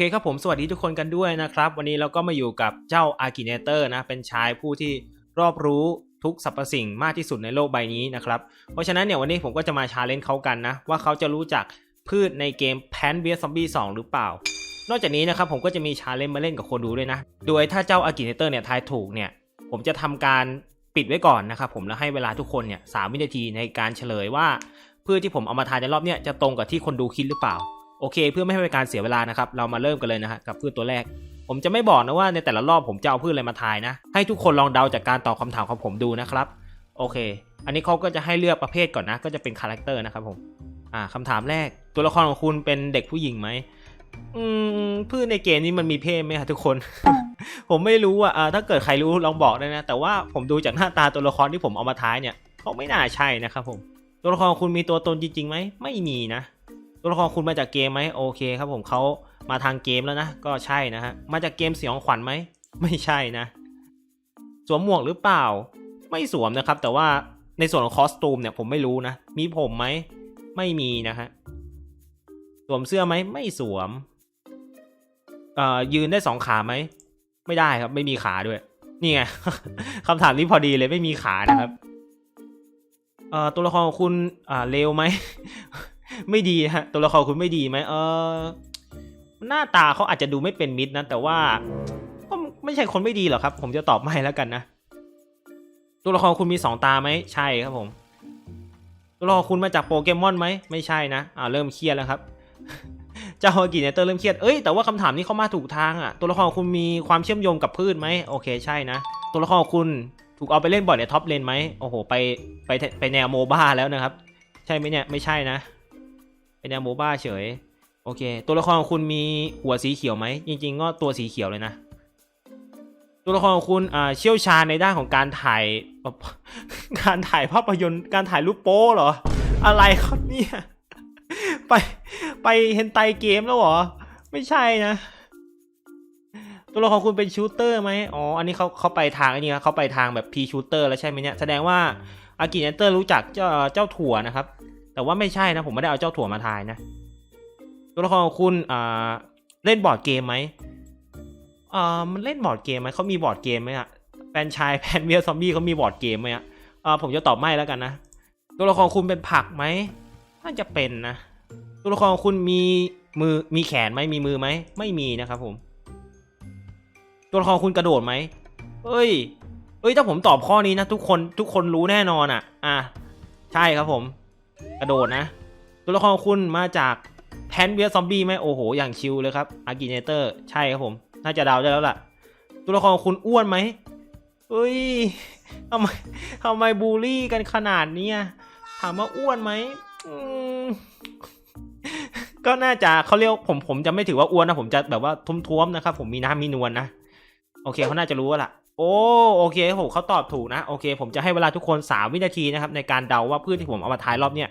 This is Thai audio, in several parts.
เคครับผมสวัสดีทุกคนกันด้วยนะครับ วันนี้เราก็มาอยู่กับเจ้า a r กิเนเตอร์นะ เป็นชายผู้ที่รอบรู้ทุกสรรพสิ่งมากที่สุดในโลกใบนี้นะครับ เพราะฉะนั้นเนี่ยวันนี้ผมก็จะมาชาเลนจ์เขากันนะ ว่าเขาจะรู้จักพืชในเกม p a n v i a Zombie 2หรือเปล่า นอกจากนี้นะครับผมก็จะมีชาเลนจ์มาเล่นกับคนดูด้วยนะ โดยถ้าเจ้า a r กิเนเตอร์เนี่ยทายถูกเนี่ยผมจะทำการปิดไว้ก่อนนะครับผมแล้วให้เวลาทุกคนเนี่ยสามวินาทีในการเฉลยว่าพืชที่ผมเอามาทายในรอบเนี้ยจะตรงกับที่คนดูคิดหรือเปล่า โอเค เพื่อไม่ให้เป็นการเสียเวลานะครับ เรามาเริ่มกันเลยนะฮะกับพืชตัวแรก ผมจะไม่บอกนะว่าในแต่ละรอบผมจะเอาพืชอะไรมาทายนะ ให้ทุกคนลองเดาจากการตอบคำถามของผมดูนะครับ โอเค อันนี้เขาก็จะให้เลือกประเภทก่อนนะ ก็จะเป็นคาแรคเตอร์นะครับผม อ่าคำถามแรก ตัวละครของคุณเป็นเด็กผู้หญิงไหม อืม พืชในเกมนี้มันมีเพศไหมครับทุกคน ผมไม่รู้อะถ้าเกิดใครรู้ลองบอกได้นะ แต่ว่าผมดูจากหน้าตาตัวละครที่ผมเอามาท้ายเนี่ยเขาไม่น่าใช่นะครับผม ตัวละครของคุณมีตัวตนจริงๆไหม ไม่มีนะ ตัวละครคุณมาจากเกมไหมโอเคครับผมเขามาทางเกมแล้วนะ ก็ใช่นะฮะ มาจากเกมสยองขวัญไหม ไม่ใช่นะ สวมหมวกหรือเปล่า ไม่สวมนะครับ แต่ว่าในส่วนของคอสตูมเนี่ยผมไม่รู้นะ มีผมไหม ไม่มีนะฮะ สวมเสื้อไหม ไม่สวม เอ่อ ยืนได้สองขาไหม ไม่ได้ครับ ไม่มีขาด้วย นี่ไงคำถามนี้พอดีเลยไม่มีขานะครับ เอ่อ ตัวละครของคุณ อ่าเลวไหม ไม่ดีฮะตัวละครคุณไม่ดีไหมเออหน้าตาเขาอาจจะดูไม่เป็นมิตรนะแต่ว่าก็ไม่ใช่คนไม่ดีหรอกครับ ผมจะตอบไม่แล้วกันนะตัวละครคุณมีสองตาไหมใช่ครับผม ตัวละครคุณมาจากโปเกมอนไหมไม่ใช่นะอ่าเริ่มเครียดแล้วครับเจ้าฮากิเนเตอร์เริ่มเครียด เอ้ย แต่ว่าคำถามนี้เข้ามาถูกทางอะ ตัวละครคุณมีความเชื่อมโยงกับพืชไหม โอเค ใช่นะ ตัวละครคุณถูกเอาไปเล่นบ่อยในท็อปเลนไหม โอ้โห ไปไปไปแนวโมบ้าแล้วนะครับ ใช่ไหมเนี่ย ไม่ใช่นะ เป็นแนวโมบ้าเฉย โอเค ตัวละครของคุณมีหัวสีเขียวไหม จริง ๆ ก็ตัวสีเขียวเลยนะ ตัวละครของคุณเชี่ยวชาญในด้านของการถ่ายการถ่ายภาพยนตร์การถ่ายรูปโป้เหรอ อะไรครับเนี่ย ไปไปเฮนไตเกมแล้วเหรอ ไม่ใช่นะ ตัวละครคุณเป็นชูเตอร์ไหมอ๋อ อันนี้เขาเขาไปทางอ้นี่ครับเขาไปทางแบบพีชูเตอร์แล้วใช่ไหมเนี่ย แสดงว่าอากิเนเตอร์รู้จักเจ้าเจ้าถั่วนะครับ แต่ว่าไม่ใช่นะ ผมไม่ได้เอาเจ้าถั่วมาทายนะ ตัวละครของคุณอ่าเล่นบอร์ดเกมไหมอ่ามันเล่นบอร์ดเกมไหมเขามีบอร์ดเกมไหมอะแฟนชายแพนเวียซอมบี้เขามีบอร์ดเกมไหมอะอ่าผมจะตอบไม่แล้วกันนะ ตัวละครคุณเป็นผักไหมน่าจะเป็นนะ ตัวละครคุณมีมือมีแขนไหมมีมือไหมไม่มีนะครับผม ตัวละครคุณกระโดดไหมเอ้ยเอ้ยถ้าผมตอบข้อนี้นะ ทุกคนทุกคนรู้แน่นอนอะ อะใช่ครับผม กระโดดนะ ตัวละครคุณมาจากแพนเวียซอมบี้ไหมโอ้โห อย่างชิลเลยครับอากิเนเตอร์ใช่ครับผม น่าจะดาวได้แล้วล่ะ ตัวละครคุณอ้วนไหมเอ้ยทำไมทำไมบูลลี่กันขนาดนี้ถามว่าอ้วนไหมก็น่าจะเขาเรียกผมผมจะไม่ถือว่าอ้วนนะ ผมจะแบบว่าท้วมๆนะครับ ผมมีน้ำมีนวลนะ โอเคเขาน่าจะรู้แล้วล่ะโอ้โอเคผมเขาตอบถูกนะโอเค ผมจะให้เวลาทุกคน 3 วินาทีนะครับในการเดาว่าพืชที่ผมเอามาทายรอบเนี้ย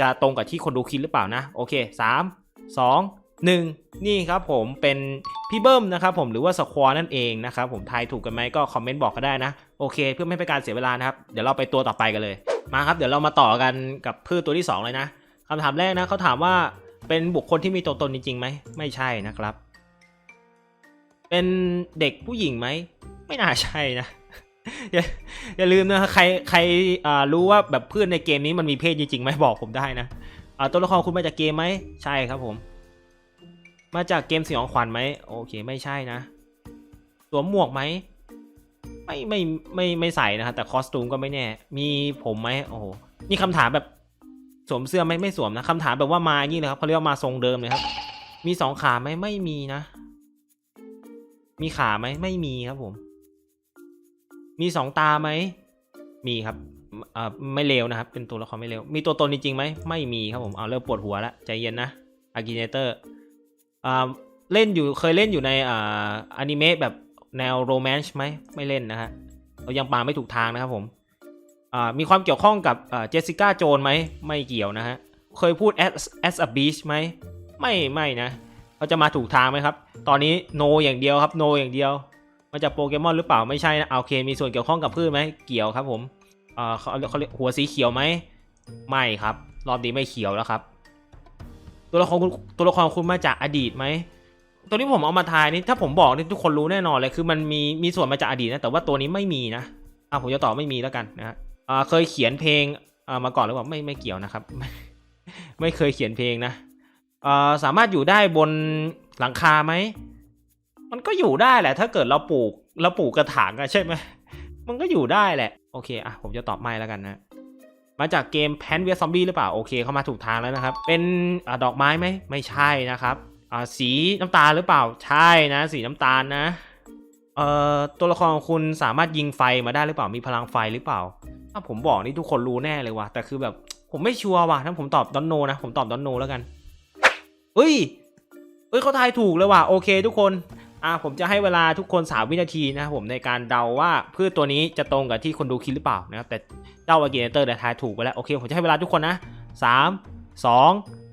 จะตรงกับที่คนดูคิดหรือเปล่านะโอเค 3 2 1 นี่ครับผมเป็นพี่เบิ้มนะครับผมหรือว่าสควอนั่นเองนะครับผมทายถูกกันไหมก็คอมเมนต์บอกก็ได้นะโอเค เพื่อไม่ให้เป็นการเสียเวลานะครับเดี๋ยวเราไปตัวต่อไปกันเลยมาครับเดี๋ยวเรามาต่อกันกับพืชตัวที่ 2 เลยนะคำถามแรกนะเขาถามว่าเป็นบุคคลที่มีตัวตนจริงๆไหมไม่ใช่นะครับ เป็นเด็กผู้หญิงไหม ไม่น่าใช่นะ อย่าอย่าลืมนะใครใครอ่ารู้ว่าแบบเพื่อนในเกมนี้มันมีเพศจริงๆไหมบอกผมได้นะอ่าตัวละครคุณมาจากเกมไหมใช่ครับผม มาจากเกมสยองขวัญไหมโอเคไม่ใช่นะสวมหมวกไหมไม่ไม่ไม่ไม่ใส่นะครับแต่คอสตูมก็ไม่แน่ มีผมไหมโอ้โหนี่คำถามแบบสวมเสื้อไหมไม่สวมนะคำถามแบบว่ามาอย่างนี้เลยครับเขาเรียกว่ามาทรงเดิมเลยครับ มีสองขาไหมไม่มีนะ มีขาไหมไม่มีครับผม มีสองตาไหมมีครับเอ่อไม่เลวนะครับ เป็นตัวละครไม่เลวมีตัวตนจริงๆไหมไม่มีครับผมเอาเริ่มปวดหัวแล้วใจเย็นนะอากิเนเตอร์อ่าเล่นอยู่เคยเล่นอยู่ในอ่าอนิเมะแบบแนวโรแมนต์ไหมไม่เล่นนะฮะเรายังปาไม่ถูกทางนะครับผมอ่ามีความเกี่ยวข้องกับอ่าเจสสิก้าโจนไหมไม่เกี่ยวนะฮะเคยพูด as as a beach ไหมไม่ไม่นะ เขาจะมาถูกทางไหมครับ ตอนนี้โนอย่างเดียวครับโนอย่างเดียวมาจากโปเกมอนหรือเปล่าไม่ใช่นะโอเคมีส่วนเกี่ยวข้องกับพืชไหมเกี่ยวครับผมเออเขาเขาเรียกหัวสีเขียวไหมไม่ครับ รอบนี้ไม่เขียวแล้วครับ ตัวละครตัวละครคุณมาจากอดีตไหมตัวนี้ผมเอามาทายนี่ถ้าผมบอกนี่ทุกคนรู้แน่นอนเลยคือมันมีมีส่วนมาจากอดีตนะแต่ว่าตัวนี้ไม่มีนะอะผมจะตอบไม่มีแล้วกันนะฮะเคยเขียนเพลงมาก่อนหรือเปล่าไม่ไม่เกี่ยวนะครับ ไม่เคยเขียนเพลงนะ อ่าสามารถอยู่ได้บนหลังคาไหม มันก็อยู่ได้แหละ ถ้าเกิดเราปลูกเราปลูกกระถางอะใช่ไหมมันก็อยู่ได้แหละ โอเคอะผมจะตอบไม่แล้วกันนะ มาจากเกมแพนเวียซอมบี้หรือเปล่า โอเคเข้ามาถูกทางแล้วนะครับ เป็นอดอกไม้ไหมไม่ใช่นะครับอ่าสีน้ำตาลหรือเปล่าใช่นะ สีน้ำตาลนะเอ่อตัวละครของคุณสามารถยิงไฟมาได้หรือเปล่ามีพลังไฟหรือเปล่า ถ้าผมบอกนี่ทุกคนรู้แน่เลยว่ะแต่คือแบบผมไม่ชัวร์ว่ะถ้าผมตอบดอนโนนะผมตอบดอนโนแล้วกัน เฮ้ย เฮ้ยเขาทายถูกเลยว่ะ โอเคทุกคน อ่าผมจะให้เวลาทุกคน 3 วินาทีนะครับผมในการเดาว่าพืชตัวนี้จะตรงกับที่คนดูคิดหรือเปล่านะครับ แต่เจ้าอากิเนเตอร์เนี่ทายถูกไปแล้ว โอเค ผมจะให้เวลาทุกคนนะสามสอง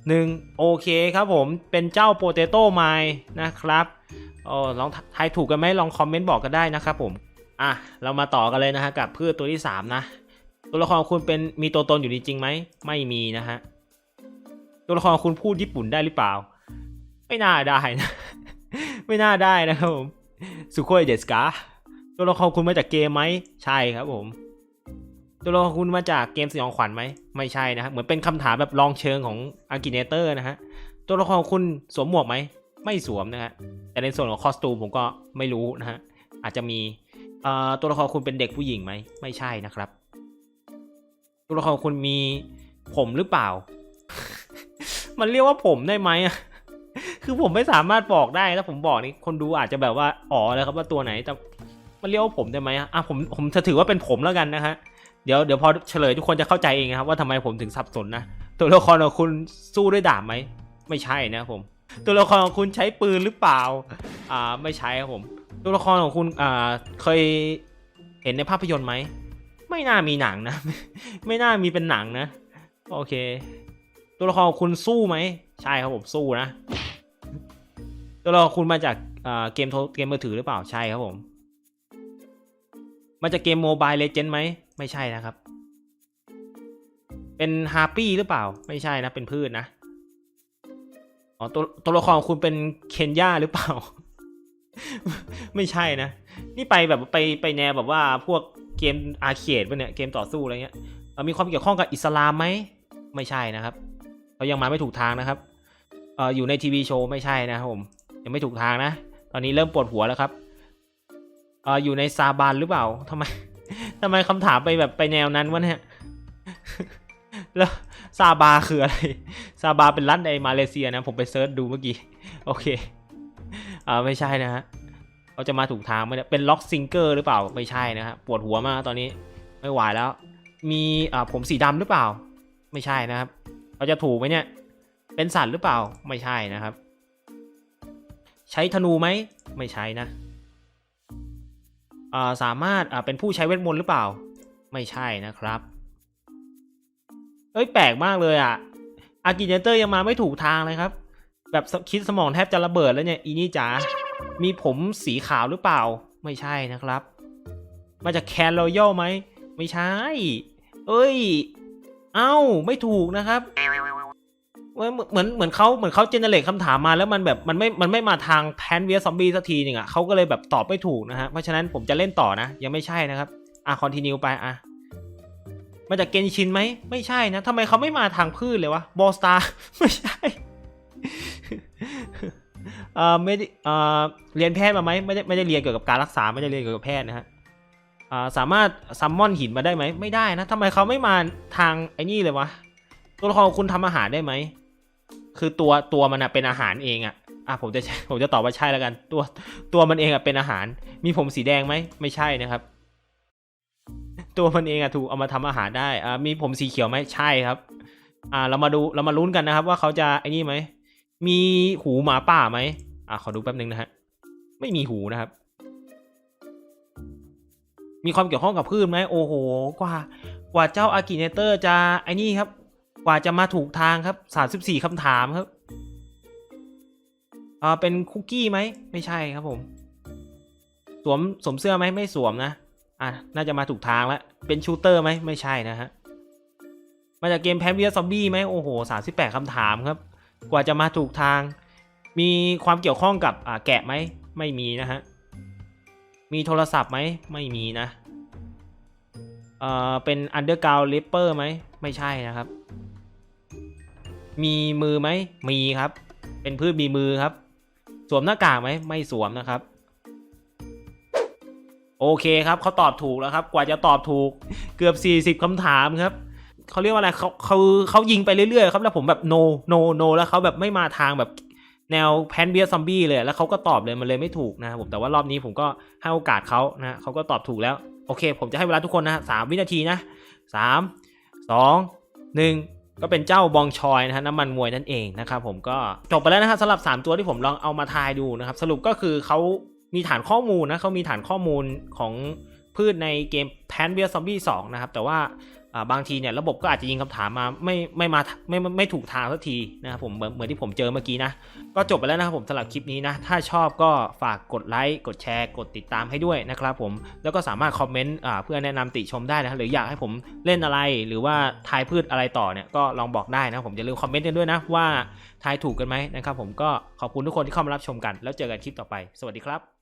หนึ่งโอเคครับผม เป็นเจ้าโปเตโต้ไมนะครับเออลองทายถูกกันไหมลองคอมเมนต์บอกกันได้นะครับผม อะ เรามาต่อกันเลยนะฮะกับพืชตัวที่ 3 นะ ตัวละครคุณเป็นมีตัวตนอยู่จริงไหม ไม่มีนะฮะ ตัวละครคุณพูดญี่ปุ่นได้หรือเปล่า ไม่น่าได้นะ ไม่น่าได้นะครับผมสุโคยเดสกาตัวละครคุณมาจากเกมไหมใช่ครับผม ตัวละครคุณมาจากเกมสยองขวัญไหมไม่ใช่นะฮะเหมือนเป็นคำถามแบบลองเชิงของอากิเนเตอร์นะฮะตัวละครคุณสวมหมวกไหมไม่สวมนะฮะแต่ในส่วนของคอสตูมผมก็ไม่รู้นะฮะอาจจะมีตัวละครคุณเป็นเด็กผู้หญิงไหมไม่ใช่นะครับ ตัวละครคุณมีผมหรือเปล่า มันเรียกว่าผมได้ไหมอะคือผมไม่สามารถบอกได้แล้วผมบอกนี่คนดูอาจจะแบบว่าอ๋อเลยครับว่าตัวไหนแต่มันเรียกว่าผมได้ไหมอะอะผมผมจะถือว่าเป็นผมแล้วกันนะฮะเดี๋ยวเดี๋ยวพอเฉลยทุกคนจะเข้าใจเองครับว่าทำไมผมถึงสับสนนะตัวละครของคุณสู้ด้วยดาบไหมไม่ใช่นะผม ตัวละครของคุณใช้ปืนหรือเปล่าอ่าไม่ใช่ครับผม ตัวละครของคุณอ่าเคยเห็นในภาพยนตร์ไหมไม่น่ามีหนังนะ ไม่น่ามีเป็นหนังนะ โอเค ตัวละครคุณสู้ไหม ใช่ครับผมสู้นะ ตัวละครคุณมาจากเกมเกมมือถือหรือเปล่าใช่ครับผม มาจากเกมโมบายเลเจนด์ไหม ไม่ใช่นะครับ เป็นฮาร์ปี้หรือเปล่า ไม่ใช่นะ เป็นพืชนะอ๋อตัวตัวละครคุณเป็นเคนยาหรือเปล่า ไม่ใช่นะ นี่ไปแบบไปไปแนวแบบว่าพวกเกมอาร์เคดปะเนี่ยเกมต่อสู้อะไรเงี้ยมีความเกี่ยวข้องกับอิสลามไหม ไม่ใช่นะครับ เรายังมาไม่ถูกทางนะครับเอออยู่ในทีวีโชว์ไม่ใช่นะครับผมยังไม่ถูกทางนะ ตอนนี้เริ่มปวดหัวแล้วครับเอ่ออยู่ในซาบานหรือเปล่าทำไมทำไมคำถามไปแบบไปแนวนั้นวะเนี่ยแล้วซาบาคืออะไรซาบาเป็นรัฐในมาเลเซียนะ ผมไปเซิร์ชดูเมื่อกี้ โอเคอ่าไม่ใช่นะฮะเขาจะมาถูกทางไหมเนี่ยเป็นล็อกซิงเกอร์หรือเปล่าไม่ใช่นะฮะปวดหัวมากตอนนี้ไม่ไหวแล้ว มีอ่าผมสีดำหรือเปล่า ไม่ใช่นะครับ เราจะถูกไหมเนี่ย เป็นสัตว์หรือเปล่า ไม่ใช่นะครับ ใช้ธนูไหม ไม่ใช่นะาสามารถเป็นผู้ใช้เวทมนต์หรือเปล่า ไม่ใช่นะครับ เอ้ยแปลกมากเลยอะ อากิเนเตอร์ยังมาไม่ถูกทางเลยครับ แบบคิดสมองแทบจะระเบิดแล้วเนี่ย อีนี่จ๋า มีผมสีขาวหรือเปล่า ไม่ใช่นะครับ มาจากแคนรอยัลไหม ไม่ใช่ เอ้ย เอ้าไม่ถูกนะครับเหมือนเหมือนเหมือนเขาเหมือนเขาเจเนเรตคำถามมาแล้วมันแบบมันไม่มันไม่มาทางแพนเวียซอมบี้สักทีหนึ่งอะเขาก็เลยแบบตอบไม่ถูกนะฮะเพราะฉะนั้นผมจะเล่นต่อนะ ยังไม่ใช่นะครับ อะคอนติเนียไปอะมาจากเกนชินไหมไม่ใช่นะทำไมเขาไม่มาทางพืชเลยวะบอสตาไม่ใช่เอ่อไม่ได้เอ่อเรียนแพทย์มาไหมไม่ได้ไม่ได้เรียนเกี่ยวกับการรักษาไม่ได้เรียนเกี่ยวกับแพทย์นะฮะ สามารถซัมมอนหินมาได้ไหมไม่ได้นะทำไมเขาไม่มาทางไอ้นี่เลยวะตัวละครของคุณทำอาหารได้ไหมคือตัวตัวมันอะเป็นอาหารเองอะอะผมจะผมจะตอบว่าใช่แล้วกัน ตัวตัวมันเองอะเป็นอาหาร มีผมสีแดงไหมไม่ใช่นะครับ ตัวมันเองอะถูกเอามาทำอาหารได้อ่ามีผมสีเขียวไหมใช่ครับ อ่าเรามาดูเรามาลุ้นกันนะครับ ว่าเขาจะไอ้นี่ไหมมีหูหมาป่าไหมอะขอดูแป๊บนึงนะฮะไม่มีหูนะครับ มีความเกี่ยวข้องกับพืชไหมโอ้โห กว่า กว่าเจ้าอากิเนเตอร์จะไอ้นี่ครับ กว่าจะมาถูกทางครับสามสิบสี่คำถามครับอ่าเป็นคุกกี้ไหมไม่ใช่ครับผม สวมสวมเสื้อไหมไม่สวมนะอะน่าจะมาถูกทางแล้ว เป็นชูเตอร์ไหมไม่ใช่นะฮะมาจากเกมแพนเวียซอมบี้ไหมโอ้โหสามสิบแปดคำถามครับ กว่าจะมาถูกทาง มีความเกี่ยวข้องกับอ่าแกะไหมไม่มีนะฮะ มีโทรศัพท์ไหมไม่มีนะเอ่อเป็น underground rapper ไหมไม่ใช่นะครับ มีมือไหมมีครับ เป็นพืชมีมือครับ สวมหน้ากากไหมไม่สวมนะครับ โอเคครับเขาตอบถูกแล้วครับ กว่าจะตอบถูกเกือบ 40คำถามครับเขาเรียกว่าอะไรเขาเขาเขายิงไปเรื่อยๆครับแล้วผมแบบ no no no แล้วเขาแบบไม่มาทางแบบ แนวแพนเบียซอมบี้เลยแล้วเขาก็ตอบเลยมันเลยไม่ถูกนะครับผมแต่ว่ารอบนี้ผมก็ให้โอกาสเขานะเขาก็ตอบถูกแล้วโอเค ผมจะให้เวลาทุกคนนะสามวินาทีนะสามสองหนึ่งก็เป็นเจ้าบองชอยนะฮะน้ำมันมวยนั่นเองนะครับผมก็จบไปแล้วนะครับสำหรับ 3 ตัวที่ผมลองเอามาทายดูนะครับ สรุปก็คือเขามีฐานข้อมูลนะเขามีฐานข้อมูลของพืชในเกมแพนเบียซอมบี้สองนะครับแต่ว่า บางทีเนี่ยระบบก็อาจจะยิงคำถามมาไม่ไม่มาไม่ไม่ไม่ถูกทางสักทีนะครับผมเหมือนเหมือนที่ผมเจอเมื่อกี้นะ ก็จบไปแล้วนะครับผมสำหรับคลิปนี้นะ ถ้าชอบก็ฝากกดไลค์กดแชร์ กดติดตามให้ด้วยนะครับผมแล้วก็สามารถคอมเมนต์เพื่อแนะนำติชมได้นะรหรืออยากให้ผมเล่นอะไรหรือว่าทายพืชอะไรต่อเนี่ยก็ลองบอกได้นะผมอย่าลืมคอมเมนต์กันด้วยนะว่าทายถูกกันไหมนะครับผมก็ขอบคุณทุกคนที่เข้ามารับชมกัน แล้วเจอกันคลิปต่อไป สวัสดีครับ